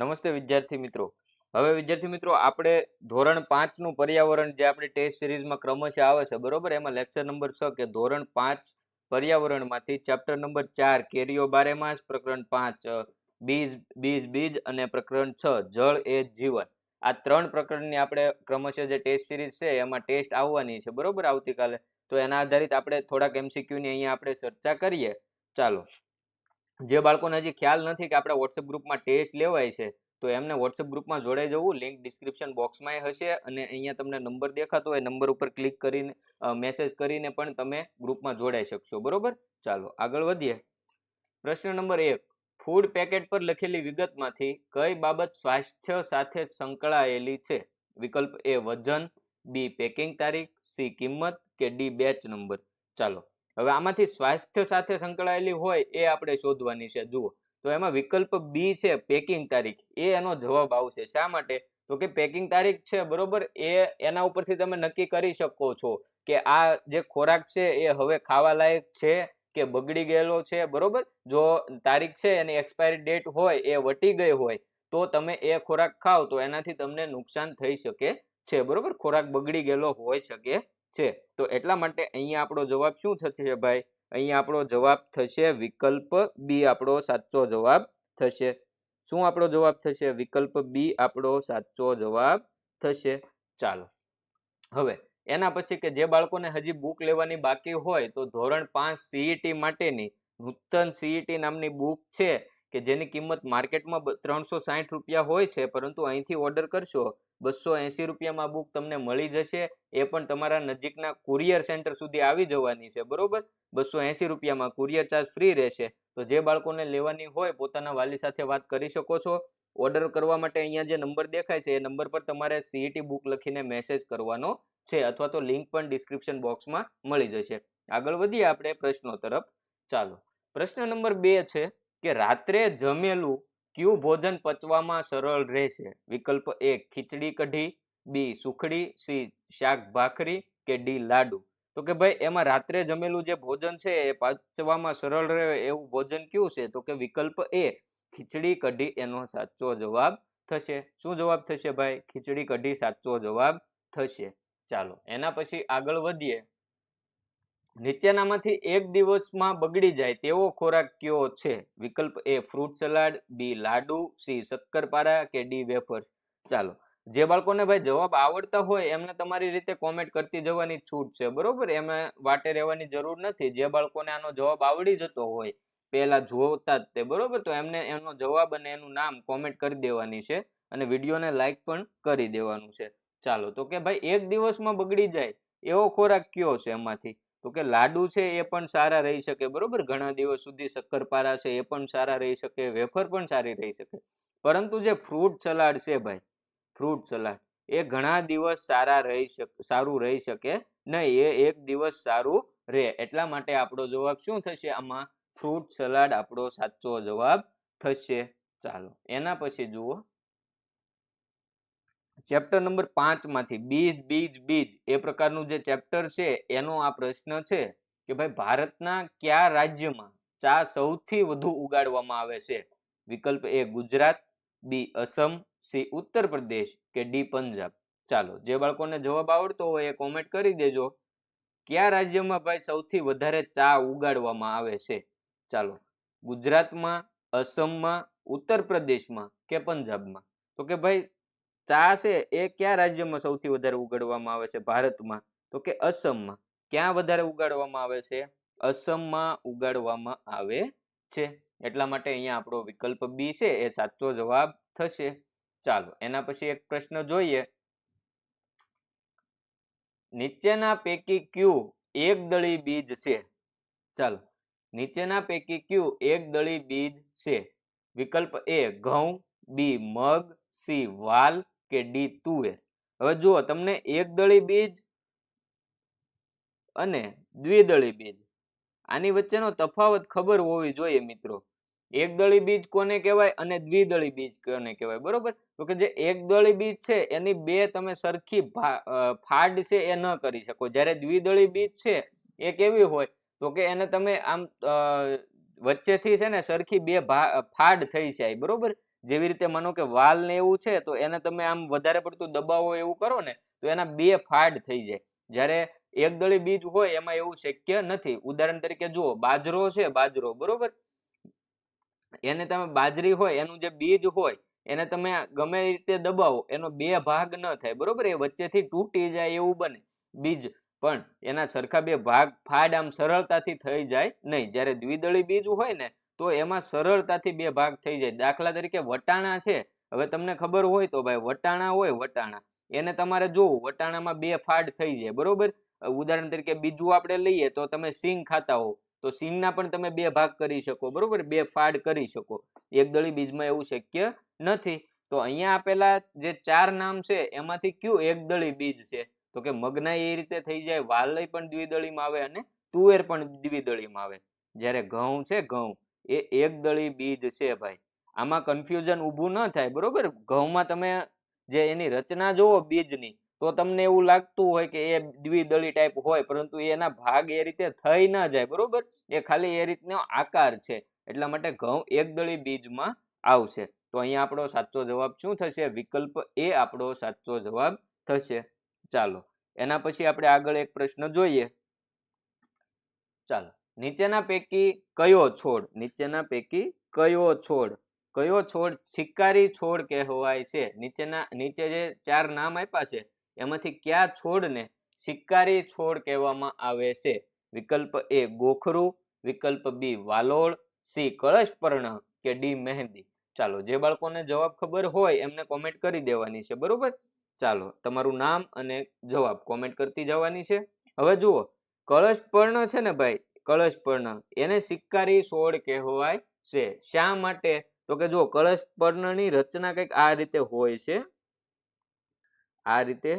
નમસ્તે વિદ્યાર્થી મિત્રો. હવે વિદ્યાર્થી મિત્રો, આપણે ધોરણ પાંચનું પર્યાવરણ જે આપણે ટેસ્ટ સિરીઝમાં ક્રમશઃ આવે છે, બરોબર? એમાં લેક્ચર નંબર છ કે ધોરણ પાંચ પર્યાવરણમાંથી ચેપ્ટર નંબર ચાર, કેરીઓ બારેમાસ પ્રકરણ પાંચ બીજ બીજ બીજ અને પ્રકરણ છ, જળ એ જીવન. આ ત્રણ પ્રકરણની આપણે ક્રમશઃ જે ટેસ્ટ સિરીઝ છે, એમાં ટેસ્ટ આવવાની છે, બરોબર? આવતીકાલે. તો એના આધારિત આપણે થોડાક એમસીક્યુની અહીંયા આપણે ચર્ચા કરીએ. ચાલો. જે બાળકોને હજી ખ્યાલ નથી કે આપણા વોટ્સએપ ગ્રુપમાં ટેસ્ટ લેવાય છે, તો એમને વોટ્સએપ ગ્રુપમાં જોડાઈ જવું લિંક ડિસ્ક્રિપ્શન બોક્સમાં હશે અને અહીંયા તમને નંબર દેખાતો હોય, નંબર ઉપર ક્લિક કરીને મેસેજ કરીને પણ તમે ગ્રુપમાં જોડાઈ શકશો. બરોબર? ચાલો, આગળ વધીએ. પ્રશ્ન નંબર એક. ફૂડ પેકેટ પર લખેલી વિગતમાંથી કઈ બાબત સ્વાસ્થ્ય સાથે સંકળાયેલી છે? વિકલ્પ એ વજન, બી, પેકિંગ તારીખ, સી, કિંમત કે ડી બેચ નંબર ચાલો હવે આમાંથી સ્વાસ્થ્ય સાથે સંકળાયેલી હોય એ આપણે શોધવાની છે. જુઓ, તો એમાં વિકલ્પ બી છે પેકિંગ તારીખ. એ એનો જવાબ આવશે. શા માટે? તો કે પેકિંગ તારીખ છે, બરોબર? એ એના ઉપરથી તમે નક્કી કરી શકો છો કે આ જે ખોરાક છે એ હવે ખાવા લાયક છે કે બગડી ગયેલો છે, બરોબર? જો તારીખ છે, એની એક્સપાયરી ડેટ હોય, એ વટી ગઈ હોય, તો તમે એ ખોરાક ખાવ તો એનાથી તમને નુકસાન થઈ શકે છે, બરોબર? ખોરાક બગડી ગયેલો હોઈ શકે છે. તો એટલા માટે અહીંયા આપણો જવાબ શું થશે ભાઈ? અહીંયા આપણો જવાબ થશે વિકલ્પ બી, આપણો સાચો જવાબ થશે. શું આપણો જવાબ થશે? વિકલ્પ બી, આપણો સાચો જવાબ થશે. ચાલો. હવે, એના પછી કે જે બાળકોને હજી બુક લેવાની બાકી હોય તો ધોરણ પાંચ સીઈટી માટેની, નૂતન સીઈટી નામની બુક છે. કે જેની કિંમત માર્કેટમાં ત્રણસો સાઠ રૂપિયા હોય છે, પરંતુ અહીંથી ઓર્ડર કરશો, બસો એંસી રૂપિયામાં બુક તમને મળી જશે, એ પણ તમારા નજીકના કુરિયર સેન્ટર સુધી આવી જવાની છે, બરોબર? બસો એંસી રૂપિયામાં કુરિયર ચાર્જ ફ્રી રહેશે. તો જે બાળકોને લેવાની હોય, પોતાના વાલી સાથે વાત કરી શકો છો. ઓર્ડર કરવા માટે અહીંયા જે નંબર દેખાય છે, એ નંબર પર તમારે સીઈટી બુક લખીને મેસેજ કરવાનો છે, અથવા તો લિંક પણ ડિસ્ક્રિપ્શન બોક્સમાં મળી જશે. આગળ વધીએ આપણે પ્રશ્નો તરફ. ચાલો. પ્રશ્ન નંબર બે છે કે રાત્રે જમેલું કયું ભોજન પચવામાં સરળ રહેશે? વિકલ્પ એ ખીચડી કઢી. બી, સુખડી. સી, શાક ભાખરી કે ડી, લાડુ. તો કે ભાઈ, એમાં રાત્રે જમેલું જે ભોજન છે એ પચવામાં સરળ રહે એવું ભોજન કયું છે? તો કે વિકલ્પ એ, ખીચડી કઢી એનો સાચો જવાબ થશે. શું જવાબ થશે ભાઈ? ખીચડી કઢી સાચો જવાબ થશે. ચાલો, એના પછી આગળ વધીએ. નીચેનામાંથી એક દિવસમાં બગડી જાય તેવો ખોરાક કયો છે? વિકલ્પ A fruit salad, B laddu, C શક્કરપારા કે ડી વેફર ચાલો, જે બાળકોને ભાઈ જવાબ આવડતા હોય એમને તમારી રીતે કોમેન્ટ કરતી જવાની છૂટ છે, બરોબર? એમાં વાટે રહેવાની જરૂર નથી. જે બાળકોને આનો જવાબ આવડી જતો હોય, પહેલા જોતા જ તે, બરોબર? તો એમને એનો જવાબ અને એનું નામ કોમેન્ટ કરી દેવાની છે અને વિડીયોને લાઈક પણ કરી દેવાનું છે. ચાલો, તો કે ભાઈ એક દિવસમાં બગડી જાય એવો ખોરાક કયો છે એમાંથી? તો કે લાડુ છે એ પણ સારા રહી શકે, બરોબર? ઘણા દિવસ સુધી શક્કરપારા છે એ પણ સારા રહી શકે, વેફર પણ સારી રહી શકે. પરંતુ જે ફ્રૂટ સલાડ છે ભાઈ, ફ્રૂટ સલાડ, એ ઘણા દિવસ સારા રહી શકે, સારું રહી શકે નહીં, એ એક દિવસ સારું રહે. એટલા માટે આપણો જવાબ શું થશે આમાં? ફ્રૂટ સલાડ આપણો સાચો જવાબ થશે. ચાલો, એના પછી જુઓ. ચેપ્ટર નંબર પાંચમાંથી બીજ બીજ બીજ એ પ્રકારનું જે ચેપ્ટર છે, એનો આ પ્રશ્ન છે કે ભાઈ ભારતના કયા રાજ્યમાં ચા સૌથી વધુ ઉગાડવામાં આવે છે? વિકલ્પ A Gujarat, B Assam, C Uttar Pradesh કે ડી પંજાબ. ચાલો, જે બાળકોને જવાબ આવડતો હોય એ કોમેન્ટ કરી દેજો. કયા રાજ્યમાં ભાઈ સૌથી વધારે ચા ઉગાડવામાં આવે છે? ચાલો, ગુજરાતમાં, અસમમાં, ઉત્તર પ્રદેશમાં કે પંજાબમાં? તો કે ભાઈ ચા છે એ કયા રાજ્યમાં સૌથી વધારે ઉગાડવામાં આવે છે? ભારતમાં. તો કે અસમમાં. ક્યાં વધારે ઉગાડવામાં આવે છે? અસમમાં ઉગાડવામાં આવે છે. એટલા માટે અહીંયા આપણો વિકલ્પ બી છે, એ સાચો જવાબ થશે. ચાલો, એના પછી એક પ્રશ્ન જોઈએ. નીચેના પૈકી ક્યુ એક દળી બીજ છે? ચાલો, નીચેના પૈકી ક્યુ એક દળી બીજ છે? વિકલ્પ એ, ઘઉં, બી, મગ, સી, વાલ કે ડી તુવેર. હવે જુઓ, તમને એકદળી બીજ અને દ્વિદળી બીજ. આની વચ્ચેનો તફાવત ખબર હોવી જોઈએ મિત્રો. એકદળી બીજ કોને કહેવાય અને દ્વિદળી બીજ કોને કહેવાય, બરોબર? તો કે જે એકદળી બીજ છે, એની બે તમે સરખી ફાડ છે એ ન કરી શકો. જ્યારે દ્વિદળી બીજ છે, એ કેવી હોય? તો કે એને તમે આમ વચ્ચેથી છે ને સરખી બે ફાડ થઈ જાય, બરોબર? જેવી રીતે માનો કે વાલ ને એવું છે, તો એને તમે આમ વધારે પડતું દબાવો એવું કરો ને, તો એના બે ફાડ થઈ જાય. જ્યારે એકદળી બીજ હોય, એમાં એવું શક્ય નથી. ઉદાહરણ તરીકે જુઓ, બાજરો છે, બાજરો, બરોબર? એને તમે બાજરી હોય, એનું જે બીજ હોય, એને તમે ગમે રીતે દબાવો, એનો બે ભાગ ન થાય, બરોબર? એ વચ્ચેથી તૂટી જાય એવું બને બીજ. પણ એના સરખા બે ભાગ ફાડ આમ સરળતાથી થઈ જાય નહીં. જ્યારે દ્વિદળી બીજ હોય ને તો એમાં સરળતાથી બે ભાગ થઈ જાય. દાખલા તરીકે વટાણા છે. હવે તમને ખબર હોય તો ભાઈ વટાણા હોય વટાણા. એને તમારે જોવું. વટાણામાં બે ફાડ થઈ જાય. બરોબર? ઉદાહરણ તરીકે બીજું આપણે લઈએ તો તમે સિંગ ખાતા હો તો સિંગના પણ તમે બે ભાગ કરી શકો. બરોબર? બે ફાડ કરી શકો. એકદળી બીજમાં એવું શક્ય નથી. તો અહીંયા આપેલા જે ચાર નામ છે, એમાંથી કયું એકદળી બીજ છે? તો કે મગના એ રીતે થઈ જાય. વાલય પણ દ્વિદળીમાં આવે અને તુવેર પણ દ્વિદળીમાં આવે. જ્યારે ઘઉં છે, ઘઉં. એ એકદળી બીજ છે ભાઈ. આમાં કન્ફ્યુઝન ઊભું ન થાય, બરોબર? ઘઉંમાં તમે જે એની રચના જુઓ બીજની, તો તમને એવું લાગતું હોય કે એ દ્વિદળી ટાઈપ હોય, પરંતુ એના ભાગ એ રીતે થઈ ના જાય, બરોબર? એ ખાલી એ રીતનો આકાર છે. એટલા માટે ઘઉં એકદળી બીજમાં આવશે. તો અહીંયા આપણો સાચો જવાબ શું થશે? વિકલ્પ એ આપણો સાચો જવાબ થશે. ચાલો, એના પછી આપણે આગળ એક પ્રશ્ન જોઈએ. ચાલો. નીચેના પૈકી કયો છોડ? નીચેના પૈકી કયો છોડ? કયો છોડ શિકારી છોડ કહેવાય છે? નીચેના, નીચે જે ચાર નામ આપ્યા છે, એમાંથી કયા છોડને શિકારી છોડ કહેવામાં આવે છે? વિકલ્પ એ ગોખરું, વિકલ્પ બી વાલોળ, સી કળશપર્ણ કે ડી મહેંદી? ચાલો, જે બાળકોને જવાબ ખબર હોય એમને કોમેન્ટ કરી દેવાની છે, બરોબર? ચાલો, તમારું નામ અને જવાબ કોમેન્ટ કરતી જવાની છે. હવે જુઓ, કળશપર્ણ છે ને ભાઈ કળશપર્ણ એને સિકારી છોડ કહેવાય છે. શા માટે? તો કે જો કળશપર્ણની રચના કંઈક આ રીતે હોય છે. આ રીતે.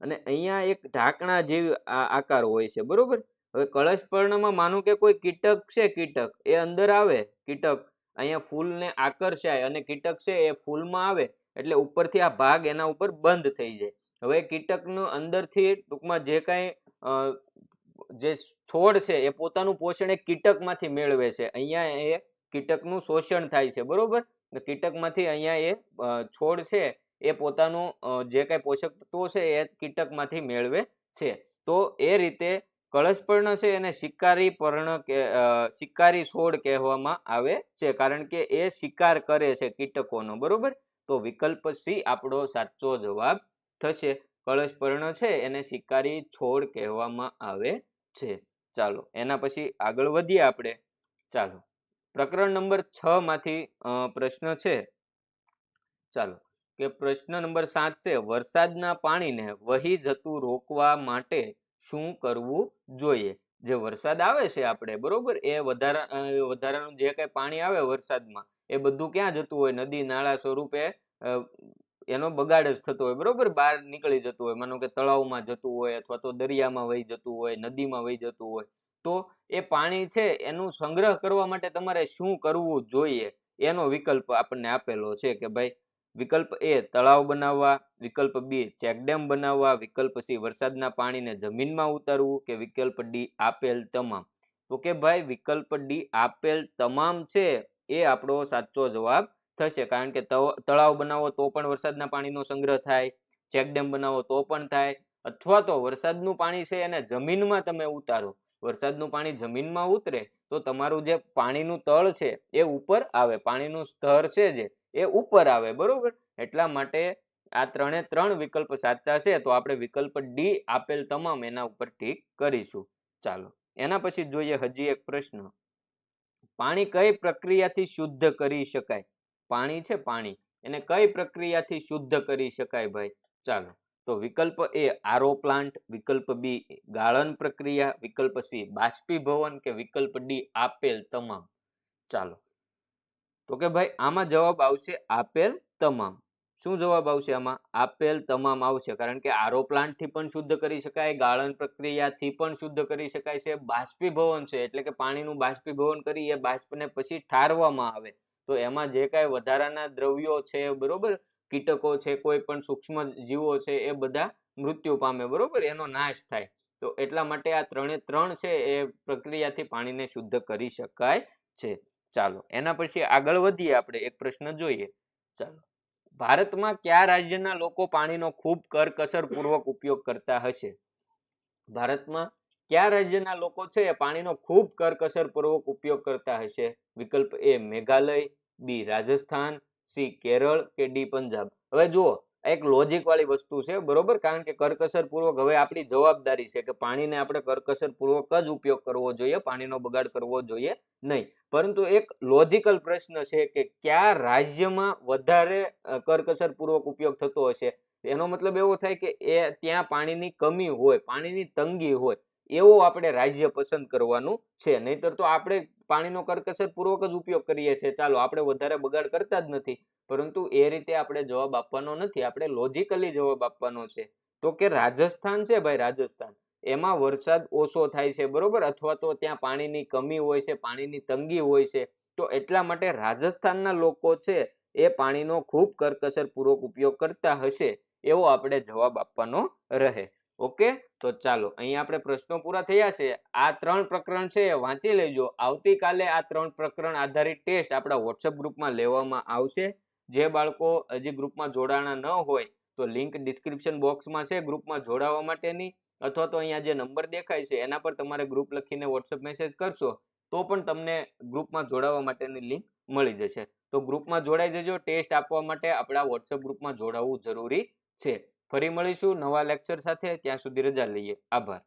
અને અહીંયા એક ઢાંકણા જેવી આકાર હોય છે. બરોબર? હવે કળશપર્ણમાં માનું કે કોઈ કીટક છે કીટક. એ અંદર આવે કીટક. અહીંયા ફૂલને આકર્ષાય અને કીટક છે એ ફૂલમાં આવે એટલે ઉપરથી આ ભાગ એના ઉપર બંધ થઈ જાય. હવે કીટકનું અંદરથી ટૂંકમાં જે કાંઈ જે છોડ છે એ પોતાનું પોષણ એ કીટકમાંથી મેળવે છે. અહીંયા એ કીટકનું શોષણ થાય છે, બરોબર? કીટકમાંથી અહીંયા એ છોડ છે એ પોતાનું જે કાંઈ પોષક તત્વો છે એ કીટકમાંથી મેળવે છે. તો એ રીતે કળશપર્ણ છે એને શિકારી પર્ણ કે શિકારી છોડ કહેવામાં આવે છે, કારણ કે એ શિકાર કરે છે કીટકોનો, બરોબર? તો વિકલ્પ સી આપણો સાચો જવાબ થશે. કળશપર્ણ છે એને શિકારી છોડ કહેવામાં આવે છે. ચાલો, એના પછી આગળ વધીએ આપણે. ચાલો, પ્રકરણ નંબર છ માંથી પ્રશ્ન છે. ચાલો, કે પ્રશ્ન નંબર સાત છે, વરસાદના પાણીને વહી જતું રોકવા માટે શું કરવું જોઈએ? જે વરસાદ આવે છે આપણે, બરોબર? એ વધારા વધારાનું જે કઈ પાણી આવે વરસાદમાં, એ બધું ક્યાં જતું હોય? નદી, નાળા સ્વરૂપે એનો બગાડ જ થતો હોય, બરોબર? બહાર નીકળી જતું હોય, માનો કે તળાવમાં જતું હોય અથવા તો દરિયામાં વહી જતું હોય, નદીમાં વહી જતું હોય, તો એ પાણી છે એનું સંગ્રહ કરવા માટે તમારે શું કરવું જોઈએ? એનો વિકલ્પ આપણને આપેલો છે કે ભાઈ, વિકલ્પ એ તળાવ બનાવવા, વિકલ્પ બી ચેકડેમ બનાવવા, વિકલ્પ સી વરસાદના પાણીને જમીનમાં ઉતારવું કે વિકલ્પ ડી આપેલ તમામ. તો કે ભાઈ, વિકલ્પ ડી આપેલ તમામ છે એ આપણો સાચો જવાબ થશે. કારણ કે તળાવ બનાવો તો પણ વરસાદના પાણીનો સંગ્રહ થાય ચેકડેમ બનાવો તો પણ થાય, અથવા તો વરસાદનું પાણી છે એને જમીનમાં તમે ઉતારો. વરસાદનું પાણી જમીનમાં ઉતરે તો તમારું જે પાણીનું તળ છે એ ઉપર આવે. પાણીનું સ્તર છે જે, એ ઉપર આવે. બરોબર? એટલા માટે આ ત્રણે ત્રણ વિકલ્પ સાચા છે. તો આપણે વિકલ્પ ડી આપેલ તમામ એના ઉપર ટીક કરીશું. ચાલો, એના પછી જોઈએ હજી એક પ્રશ્ન. પાણી કઈ પ્રક્રિયાથી શુદ્ધ કરી શકાય? પાણી છે પાણી. એને કઈ પ્રક્રિયાથી શુદ્ધ કરી શકાય ભાઈ? ચાલો, તો વિકલ્પ એ આરો પ્લાન્ટ, વિકલ્પ બી ગાળણ પ્રક્રિયા, વિકલ્પ સી બાષ્પીભવન કે વિકલ્પ ડી આપેલ તમામ. ચાલો, તો કે ભાઈ આમાં જવાબ આવશે આપેલ તમામ. શું જવાબ આવશે આમાં? આપેલ તમામ આવશે, કારણ કે આરો પ્લાન્ટથી પણ શુદ્ધ કરી શકાય, ગાળણ પ્રક્રિયાથી પણ શુદ્ધ કરી શકાય છે, બાષ્પીભવન છે, એટલે કે પાણીનું બાષ્પીભવન કરી એ બાષ્પને પછી ઠારવામાં આવે. તો એમાં જે કાંઈ વધારાના દ્રવ્યો છે, બરોબર? કીટકો છે, કોઈ પણ સૂક્ષ્મ જીવો છે, એ બધા મૃત્યુ પામે, બરોબર? એનો નાશ થાય. તો એટલા માટે આ ત્રણે ત્રણ છે, એ પ્રક્રિયાથી પાણીને શુદ્ધ કરી શકાય છે. ચાલો, એના પછી આગળ વધીએ આપણે, એક પ્રશ્ન જોઈએ. ચાલો, ભારતમાં કયા રાજ્યના લોકો પાણીનો ખૂબ કરકસર પૂર્વક ઉપયોગ કરતા હશે? ભારતમાં કયા રાજ્યના લોકો છે પાણીનો ખૂબ કરકસર પૂર્વક ઉપયોગ કરતા હશે? વિકલ્પ A Meghalaya B, Rajasthan, C, Kerala કે ડી, પંજાબ. હવે જુઓ, આ એક લોજિક વાળી વસ્તુ છે, બરોબર? કારણ કે કરકસર પૂર્વક હવે આપણી જવાબદારી છે કે પાણીને આપણે કરકસર પૂર્વક જ ઉપયોગ કરવો જોઈએ, પાણીનો બગાડ કરવો જોઈએ નહીં. પરંતુ એક લોજિકલ પ્રશ્ન છે કે કયા રાજ્યમાં વધારે કરકસર પૂર્વક ઉપયોગ થતો હશે? એનો મતલબ એવો થાય કે એ, ત્યાં પાણીની કમી હોય, પાણીની તંગી હોય. એવો આપણે રાજ્ય પસંદ કરવાનું છે. નહીતર તો આપણે પાણીનો કરકસર પૂર્વક જ ઉપયોગ કરીએ છીએ. ચાલો, આપણે વધારે બગાડ કરતા જ નથી. પરંતુ એ રીતે આપણે જવાબ આપવાનો નથી. આપણે લોજિકલી જવાબ આપવાનો છે. તો કે રાજસ્થાન છે ભાઈ, રાજસ્થાન. એમાં વરસાદ ઓછો થાય છે, બરોબર? અથવા તો ત્યાં પાણીની કમી હોય છે, પાણીની તંગી હોય છે. તો એટલા માટે રાજસ્થાનના લોકો છે એ પાણીનો ખૂબ કરકસર પૂર્વક ઉપયોગ કરતા હશે. એવો આપણે જવાબ આપવાનો રહે. ઓકે? તો ચાલો અહીંયા આપણે પ્રશ્નો પૂરા થયા છે. આ ત્રણ પ્રકરણ છે, વાંચી લેજો. આવતીકાલે આ ત્રણ પ્રકરણ આધારિત ટેસ્ટ આપણા વોટ્સઅપ ગ્રુપમાં લેવામાં આવશે. જે બાળકો હજી ગ્રુપમાં જોડાણા ન હોય, તો લિંક ડિસ્ક્રિપ્શન બોક્સમાં છે ગ્રુપમાં જોડાવા માટેની, અથવા તો અહીંયા જે નંબર દેખાય છે, એના પર તમારે ગ્રુપ લખીને વોટ્સઅપ મેસેજ કરશો, તો પણ તમને ગ્રુપમાં જોડાવા માટેની લિંક મળી જશે. તો ગ્રુપમાં જોડાઈ જજો. ટેસ્ટ આપવા માટે આપણા વોટ્સઅપ ગ્રુપમાં જોડાવવું જરૂરી છે. ફરી મળીશું નવા લેક્ચર સાથે. ત્યાં સુધી રજા લઈએ. આભાર.